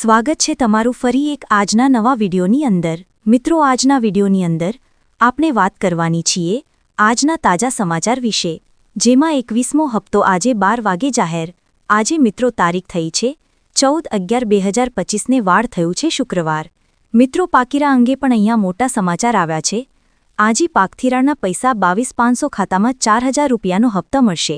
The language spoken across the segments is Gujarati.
સ્વાગત છે તમારું ફરી એક આજના નવા વિડિયોની અંદર. મિત્રો, આજના વિડીયોની અંદર આપણે વાત કરવાની છીએ આજના તાજા સમાચાર વિશે, જેમાં એકવીસમો હપ્તો આજે બાર વાગે જાહેર. આજે, મિત્રો, તારીખ થઈ છે ચૌદ અગિયાર બે હજાર પચીસને વાળ થયું છે શુક્રવાર. મિત્રો, પાકીરા અંગે પણ અહીંયા મોટા સમાચાર આવ્યા છે. આજે પાકથીરાના પૈસા બાવીસ પાંચસો ખાતામાં ચાર હજાર રૂપિયાનો હપ્તા મળશે.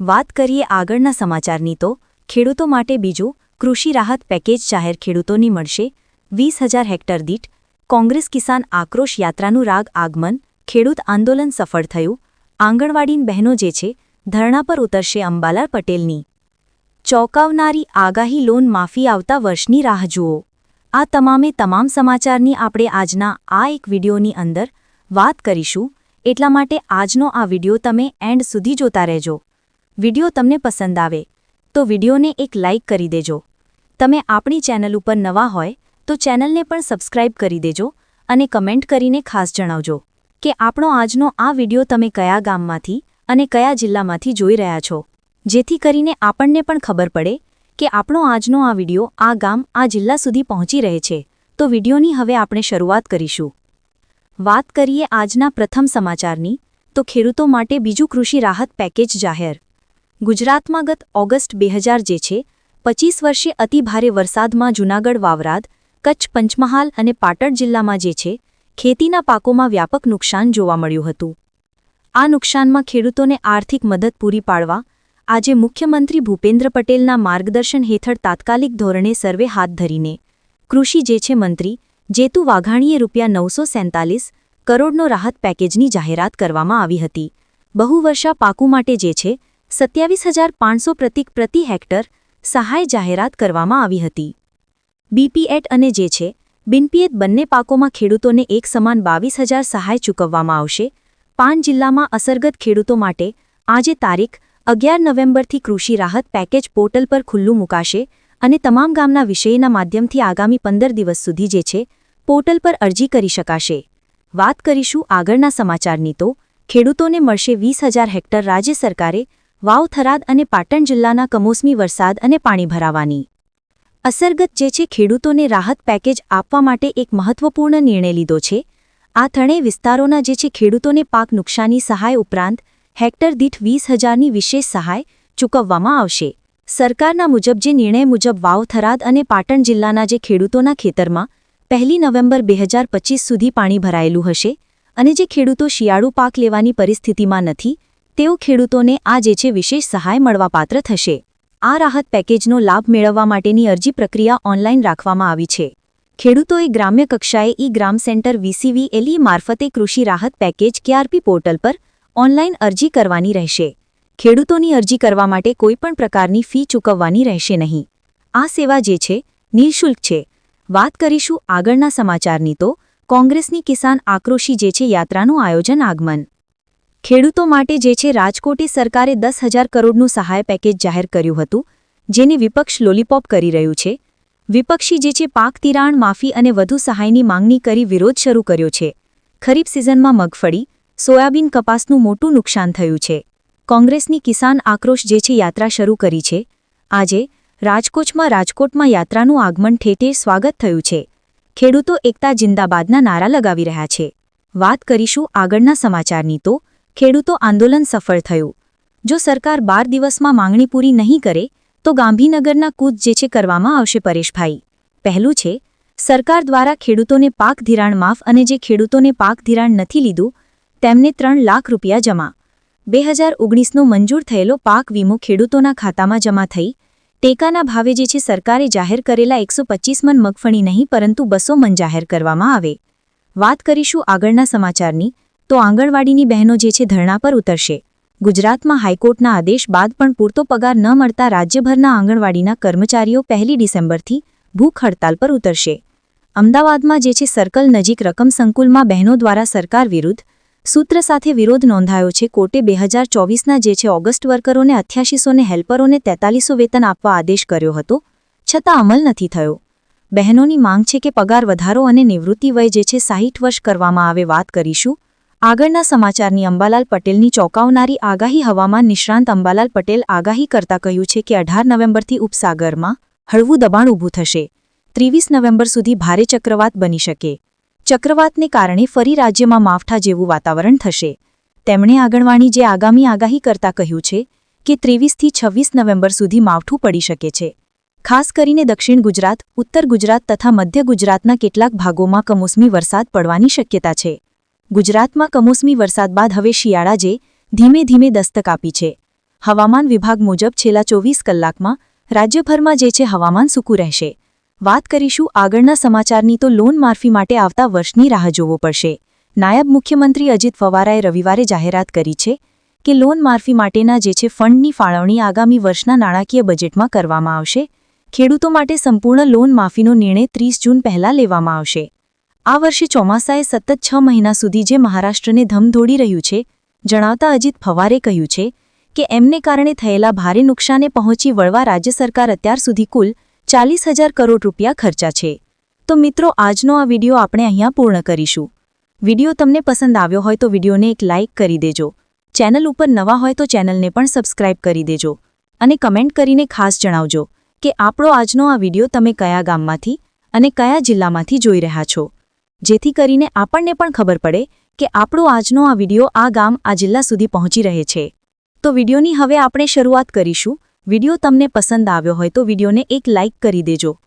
વાત કરીએ આગળના સમાચારની તો, ખેડૂતો માટે બીજું કૃષિ રાહત પેકેજ જાહેર ખેડૂતોની મળશે. વીસ હજાર હેક્ટર દીઠ કોંગ્રેસ કિસાન આક્રોશ યાત્રાનું રાગ આગમન, ખેડૂત આંદોલન સફળ થયું. આંગણવાડીન બહેનો જે છે, ધરણા પર ઉતરશે અંબાલાલ પટેલની. ચોંકાવનારી આગાહી લોન માફી આવતા વર્ષની રાહ જુઓ. આ તમામે તમામ સમાચારની આપણે આજના આ એક વિડિયોની અંદર વાત કરીશું. એટલા માટે આજનો આ વીડિયો તમે એન્ડ સુધી જોતા રહેજો. વિડિયો તમને પસંદ આવે તો વિડિયોને એક લાઇક કરી દેજો. તમે આપણી ચેનલ ઉપર નવા હોય, તો ચેનલને પણ સબસ્ક્રાઇબ કરી દેજો અને કમેન્ટ કરીને ખાસ જણાવજો કે આપણો આજનો આ વિડિયો તમે કયા ગામમાંથી અને કયા જિલ્લામાંથી જોઈ રહ્યા છો. જેથી કરીને આપણને પણ ખબર પડે કે આપણો આજનો આ વિડિયો આ ગામ, આ જિલ્લા સુધી પહોંચી રહે છે. તો વિડિયોની હવે આપણે શરૂઆત કરીશું. વાત કરીએ આજના પ્રથમ સમાચારની, તો ખેડૂતો માટે બીજું કૃષિ રાહત પેકેજ જાહેર. ગુજરાતમાં ગત ઓગસ્ટ બે જે છે પચીસ વર્ષે અતિભારે વરસાદમાં જૂનાગઢ, વાવરાદ, કચ્છ, પંચમહાલ અને પાટણ જિલ્લામાં જે છે, ખેતીના પાકોમાં વ્યાપક નુકસાન જોવા મળ્યું હતું. આ નુકસાનમાં ખેડૂતોને આર્થિક મદદ પૂરી પાડવા આજે મુખ્યમંત્રી ભૂપેન્દ્ર પટેલના માર્ગદર્શન હેઠળ તાત્કાલિક ધોરણે સર્વે હાથ ધરીને કૃષિ જે છે મંત્રી જેતુ વાઘાણીએ રૂપિયા નવસો સેંતાલીસ કરોડનો રાહત પેકેજની જાહેરાત કરવામાં આવી હતી. બહુવર્ષા પાકુ માટે જે છે, સત્યાવીસ પ્રતિક પ્રતિ હેક્ટર સહાય જાહેરાત કરવામાં આવી હતી. બીપીએટ અને જે છે બિનપીએટ બંને પાકોમાં ખેડૂતોને એક સમાન બાવીસ હજાર સહાય ચૂકવવામાં આવશે. પાન જિલ્લામાં અસરગત ખેડૂતો માટે આજે તારીખ અગિયાર નવેમ્બરથી કૃષિ રાહત પેકેજ પોર્ટલ પર ખુલ્લું મુકાશે અને તમામ ગામના વિષયના માધ્યમથી આગામી પંદર દિવસ સુધી જે છે, પોર્ટલ પર અરજી કરી શકાશે. વાત કરીશું આગળના સમાચારની તો, ખેડૂતોને મળશે વીસ હેક્ટર રાજ્ય સરકારે વાવ થરાદ અને પાટણ જિલ્લાના કમોસમી વરસાદ અને પાણી ભરાવાની અસરગત જે છે ખેડૂતોને રાહત પેકેજ આપવા માટે એક મહત્વપૂર્ણ નિર્ણય લીધો છે. આ ત્રણેય વિસ્તારોના જે છે ખેડૂતોને પાક નુકસાની સહાય ઉપરાંત હેક્ટર દીઠ વીસ હજારની વિશેષ સહાય ચૂકવવામાં આવશે. સરકારના મુજબ જે નિર્ણય મુજબ વાવ થરાદ અને પાટણ જિલ્લાના જે ખેડૂતોના ખેતરમાં પહેલી નવેમ્બર બે સુધી પાણી ભરાયેલું હશે અને જે ખેડૂતો શિયાળુ પાક લેવાની પરિસ્થિતિમાં નથી તેઓ ખેડૂતોને આ જે છે વિશેષ સહાય મળવાપાત્ર થશે. આ રાહત પેકેજનો લાભ મેળવવા માટેની અરજી પ્રક્રિયા ઓનલાઈન રાખવામાં આવી છે. ખેડૂતોએ ગ્રામ્ય કક્ષાએ ઈ ગ્રામ સેન્ટર વીસીવી એલઈ મારફતે કૃષિ રાહત પેકેજ કેઆરપી પોર્ટલ પર ઓનલાઈન અરજી કરવાની રહેશે. ખેડૂતોની અરજી કરવા માટે કોઈપણ પ્રકારની ફી ચૂકવવાની રહેશે નહીં. આ સેવા જે છે, નિઃશુલ્ક છે. વાત કરીશું આગળના સમાચારની તો કોંગ્રેસની કિસાન આક્રોશી જે છે યાત્રાનું આયોજન આગમન. ખેડૂતો માટે જે છે રાજકોટે સરકારે દસ હજાર કરોડનું સહાય પેકેજ જાહેર કર્યું હતું, જેને વિપક્ષ લોલીપોપ કરી રહ્યું છે. વિપક્ષી જે છે પાક તિરાણ, માફી અને વધુ સહાયની માંગણી કરી વિરોધ શરૂ કર્યો છે. ખરીફ સિઝનમાં મગફળી, સોયાબીન કપાસનું મોટું નુકસાન થયું છે. કોંગ્રેસની કિસાન આક્રોશ જે છે યાત્રા શરૂ કરી છે. આજે, રાજકોટમાં રાજકોટમાં યાત્રાનું આગમન ઠેઠે સ્વાગત થયું છે. ખેડૂતો એકતા જિંદાબાદના નારા લગાવી રહ્યા છે. વાત કરીશું આગળના સમાચારની તો ખેડૂતો આંદોલન સફળ થયું. જો સરકાર બાર દિવસમાં માંગણી પૂરી નહીં કરે, તો ગાંધીનગરના કૂદ જે છે કરવામાં આવશે પરેશભાઈ. પહેલું છે, સરકાર દ્વારા ખેડૂતોને પાક ધિરાણ માફ અને જે ખેડૂતોને પાક ધિરાણ નથી લીધું, તેમને ત્રણ લાખ રૂપિયા જમા. બે હજાર ઓગણીસનો મંજૂર થયેલો પાક વીમો ખેડૂતોના ખાતામાં જમા થઈ. ટેકાના ભાવે જે છે સરકારે જાહેર કરેલા એકસો મન મગફળી નહીં, પરંતુ બસો મન જાહેર કરવામાં આવે. વાત કરીશું આગળના સમાચારની. તો આંગણવાડીની બહેનો જે છે ધરણા પર ઉતરશે. ગુજરાતમાં હાઈકોર્ટના આદેશ બાદ પણ પૂરતો પગાર ન મળતા રાજ્યભરના આંગણવાડીના કર્મચારીઓ પહેલી ડિસેમ્બરથી ભૂખ હડતાલ પર ઉતરશે. અમદાવાદમાં જે છે સર્કલ નજીક રકમ સંકુલમાં બહેનો દ્વારા સરકાર વિરુદ્ધ સૂત્ર સાથે વિરોધ નોંધાયો છે. કોર્ટે બે હજાર ચોવીસના જે છે ઓગસ્ટ વર્કરોને અઠ્યાસીસોને હેલ્પરોને તેતાલીસો વેતન આપવા આદેશ કર્યો હતો. છતાં અમલ નથી થયો. બહેનોની માંગ છે કે પગાર વધારો અને નિવૃત્તિ વય જે છે સાહીઠ વર્ષ કરવામાં આવે વાત કરીશું. આગળના સમાચારની અંબાલાલ પટેલની ચોંકાવનારી આગાહી હવામાન નિષ્ણાંત અંબાલાલ પટેલ આગાહી કરતા કહ્યું છે કે અઢાર નવેમ્બરથી ઉપસાગરમાં હળવું દબાણ ઊભું થશે. ત્રેવીસ નવેમ્બર સુધી ભારે ચક્રવાત બની શકે. ચક્રવાતને કારણે ફરી રાજ્યમાં માવઠા જેવું વાતાવરણ થશે. તેમણે આગણવાણી જે આગામી આગાહી કરતા કહ્યું છે કે ત્રેવીસથી છવ્વીસ નવેમ્બર સુધી માવઠું પડી શકે છે. ખાસ કરીને દક્ષિણ ગુજરાત, ઉત્તર ગુજરાત તથા મધ્ય ગુજરાતના કેટલાક ભાગોમાં કમોસમી વરસાદ પડવાની શક્યતા છે. ગુજરાતમાં કમોસમી વરસાદ બાદ હવે શિયાળા જે ધીમે ધીમે દસ્તક આપી છે. હવામાન વિભાગ મુજબ છેલ્લા ચોવીસ કલાકમાં રાજ્યભરમાં જે છે હવામાન સૂકું રહેશે. વાત કરીશું આગળના સમાચારની તો લોન માફી માટે આવતા વર્ષની રાહ જોવો પડશે. નાયબ મુખ્યમંત્રી અજીત પવારાએ રવિવારે જાહેરાત કરી છે કે લોન માફી માટેના જે છે ફંડની ફાળવણી આગામી વર્ષના નાણાકીય બજેટમાં કરવામાં આવશે. ખેડૂતો માટે સંપૂર્ણ લોન માફીનો નિર્ણય ત્રીસ જૂન પહેલા લેવામાં આવશે. આ વર્ષે ચોમાસાએ સતત છ મહિના સુધી જે મહારાષ્ટ્રને ધમધોડી રહ્યું છે, જણાવતા અજીત ફવારે કહ્યું છે કે એમને કારણે થયેલા ભારે નુકસાને પહોંચી વળવા રાજ્ય સરકાર અત્યાર સુધી કુલ ચાલીસ હજાર કરોડ રૂપિયા ખર્ચા છે. તો મિત્રો, આજનો આ વીડિયો આપણે અહીંયા પૂર્ણ કરીશું. વીડિયો તમને પસંદ આવ્યો હોય તો વિડીયોને એક લાઇક કરી દેજો. ચેનલ ઉપર નવા હોય તો ચેનલને પણ સબસ્ક્રાઇબ કરી દેજો. અને કમેન્ટ કરીને ખાસ જણાવજો કે આપણો આજનો આ વીડિયો તમે કયા ગામમાંથી અને કયા જિલ્લામાંથી જોઈ રહ્યા છો. જેથી કરીને આપણને પણ ખબર પડે કે આપણો આજનો આ વીડિયો આ ગામ, આ જિલ્લા સુધી પહોંચી રહે છે. તો વિડિયોની હવે આપણે શરૂઆત કરીશું. વિડિયો તમને પસંદ આવ્યો હોય તો વિડીયોને એક લાઇક કરી દેજો.